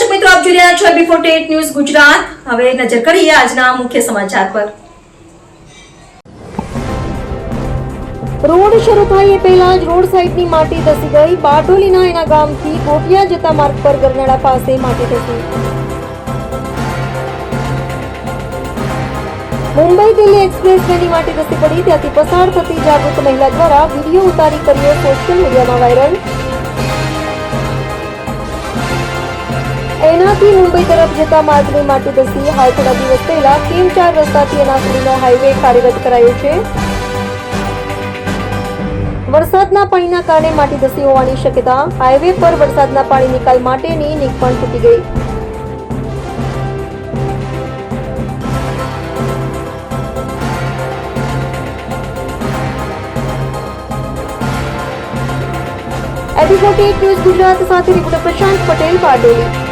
છો બી forty news Gujarat. હવે નજર કરીએ આજના મુખ્ય સમાચાર પર. રોડ શરૂ થાય એ પહેલા જ રોડ સાઈડની માટી ધસી ગઈ. બારડોલીના એના ગામથી ગોટિયા જતા માર્ગ પર ગરનાળા પાસે માટી ધસી. મુંબઈ દિલ્હી એક્સપ્રેસ વેની માટી ધસી પડી. ત્યાંથી પસાર થતી જાગૃત મહિલા દ્વારા વીડિયો ઉતારી કર્યો સોશિયલ મીડિયામાં વાયરલ. એનાથી મુંબઈ તરફ જતા માર્ગને માટી ધસી હાલ થોડા દિવસ પહેલા કેમ ચાર રસ્તાથી એના સુધીનો હાઈવે કાર્યરત કરાયો છે. વરસાદના પાણીના કારણે માટી ધસી હોવાની શક્યતા, હાઈવે પર વરસાદના પાણી નિકાલ માટેની નીક પણ તૂટી ગઈ. એબી ફોર્ટી ન્યૂઝ ગુજરાત સાથે રિપોર્ટર પ્રશાંત પટેલ બારડોલી